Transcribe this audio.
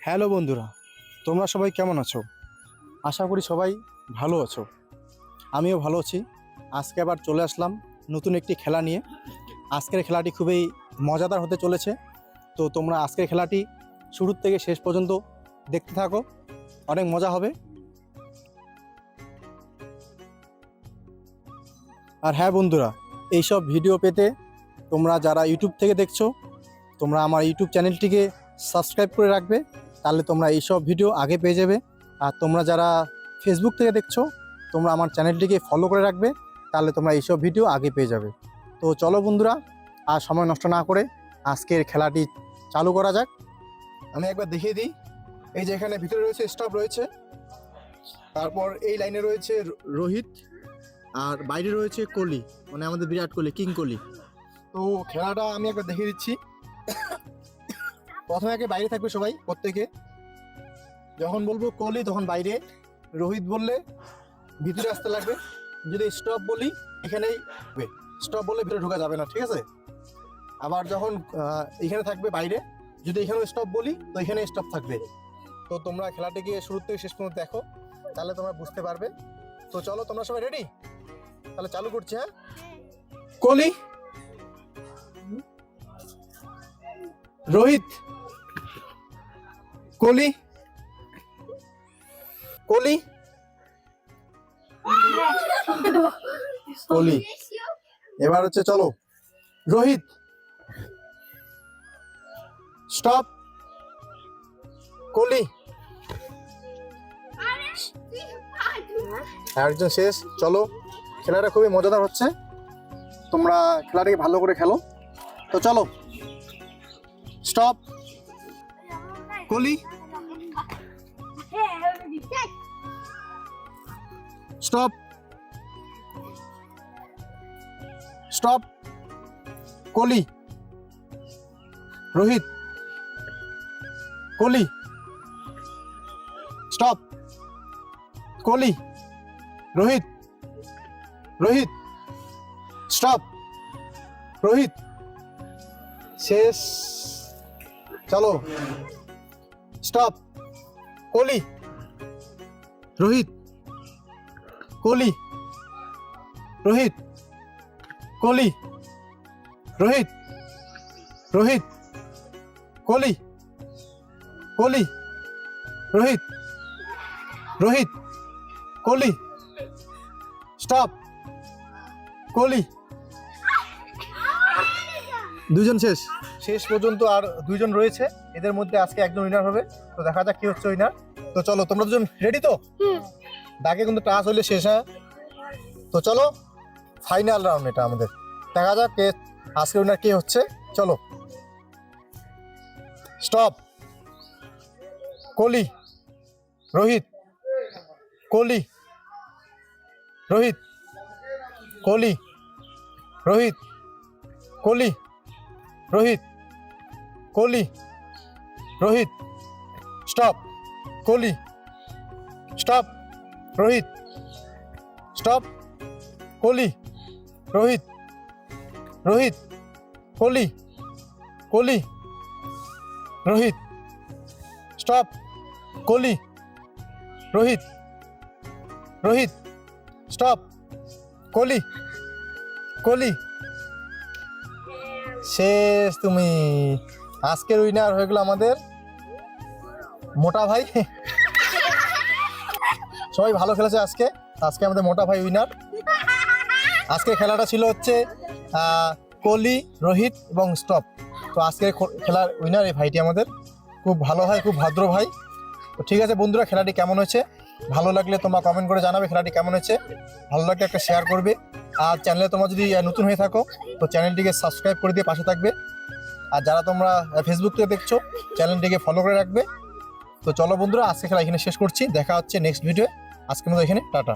Hello বন্ধুরা, তোমরা সবাই কেমন আছো? আশা করি সবাই ভালো আছো। আমিও ভালো আছি। আজকে আবার চলে আসলাম নতুন একটি খেলা নিয়ে। আজকের খেলাটি খুবই মজাদার হতে চলেছে। তো তোমরা আজকের খেলাটি শুরুর থেকে শেষ পর্যন্ত দেখতে থাকো। অনেক মজা হবে। আর হ্যাঁ বন্ধুরা, এইসব ভিডিও পেতে তোমরা যারা ইউটিউব থেকে দেখছ, তোমরা আমার ইউটিউব চ্যানেলটিকে সাবস্ক্রাইব করে রাখবে। তাহলে তোমরা এইসব ভিডিও আগে পেয়ে যাবে। আর তোমরা যারা ফেসবুক থেকে দেখছ, তোমরা আমার চ্যানেলটিকে ফলো করে রাখবে, তাহলে তোমরা এইসব ভিডিও আগে পেয়ে যাবে। তো চলো বন্ধুরা, আর সময় নষ্ট না করে আজকের খেলাটি চালু করা যাক। আমি একবার দেখিয়ে দিই। এই যে এখানে ভিতরে রয়েছে স্টপ রয়েছে। তারপর এই লাইনে রয়েছে রোহিত, আর বাইরে রয়েছে কোহলি মানে আমাদের বিরাট কোহলি, কিং কোহলি। তো খেলাটা আমি একবার দেখিয়ে দিচ্ছি। প্রথমে আগে বাইরে থাকবে সবাই, প্রত্যেকে। যখন বলব কোহলি তখন বাইরে। রোহিত বললে ভিতরে আসতে লাগবে। যদি স্টপ বলি, এখানেই স্টপ বললে ভিতরে ঢোকা যাবে না, ঠিক আছে? আবার যখন এখানে থাকবে বাইরে, যদি এখানে স্টপ বলি, তো এখানে স্টপ থাকবে। তো তোমরা খেলাটিকে শুরু থেকে শেষ পর্যন্ত দেখো, তাহলে তোমরা বুঝতে পারবে। তো চলো, তোমরা সবাই রেডি তাহলে চালু করছি হ্যাঁ? কোহলি রোহিত কোহলি কোহলি কোহলি এবার হচ্ছে চলো। রোহিত স্টপ কোহলি একজন শেষ। চলো, খেলাটা খুবই মজাদার হচ্ছে। তোমরা খেলাটাকে ভালো করে খেলো। তো চলো stop Kohli stop stop Kohli Rohit Kohli stop Kohli Rohit Rohit stop Rohit শেষ চলো স্টপ। কোহলি রোহিত। কোহলি রোহিত। কোহলি রোহিত। রোহিত। কোহলি কোহলি রোহিত। রোহিত। কোহলি স্টপ। কোহলি দুজন শেষ? শেষ পর্যন্ত আর দুইজন রয়েছে। এদের মধ্যে আজকে একজন উইনার হবে। তো দেখা যাক কি হচ্ছে উইনার তো চলো তোমরা দুজন রেডি তো? দাগে কিন্তু টাচ হলে শেষ হ্যাঁ? তো চলো ফাইনাল রাউন্ড এটা আমাদের। দেখা যাক কে আজকে উইনার কে হচ্ছে। চলো। Stop Kohli. Rohit. Kohli. Rohit. Kohli. Rohit. Kohli. Rohit Kohli Rohit stop Kohli stop Rohit stop Kohli Rohit Rohit Kohli Kohli Rohit stop Kohli Rohit Rohit stop Kohli Kohli শেষ, তুমি আজকের উইনার হয়ে গেল আমাদের মোটা ভাই। সবাই ভালো খেলেছে আজকে। আজকে আমাদের মোটা ভাই উইনার আজকে খেলাটা ছিল হচ্ছে কোহলি, রোহিত এবং স্টপ। তো আজকের খেলার উইনার এই ভাইটি আমাদের। খুব ভালো ভাই খুব ভদ্র ভাই। তো ঠিক আছে বন্ধুরা, খেলাটি কেমন হয়েছে? ভালো লাগলে তোমরা কমেন্ট করে জানাবে, খেলাটি কেমন হয়েছে। ভালো লাগলে একটা শেয়ার করবে। আর চ্যানেলে তোমার যদি নতুন হয়ে থাকো, তো চ্যানেলটিকে সাবস্ক্রাইব করে দিয়ে পাশে থাকবে। আর যারা তোমরা ফেসবুক থেকে দেখছ চ্যানেলটিকে ফলো করে রাখবে। তো চলো বন্ধুরা আজকে খেলা এখানে শেষ করছি। দেখা হচ্ছে নেক্সট ভিডিও আজকে মতো এখানে, টাটা।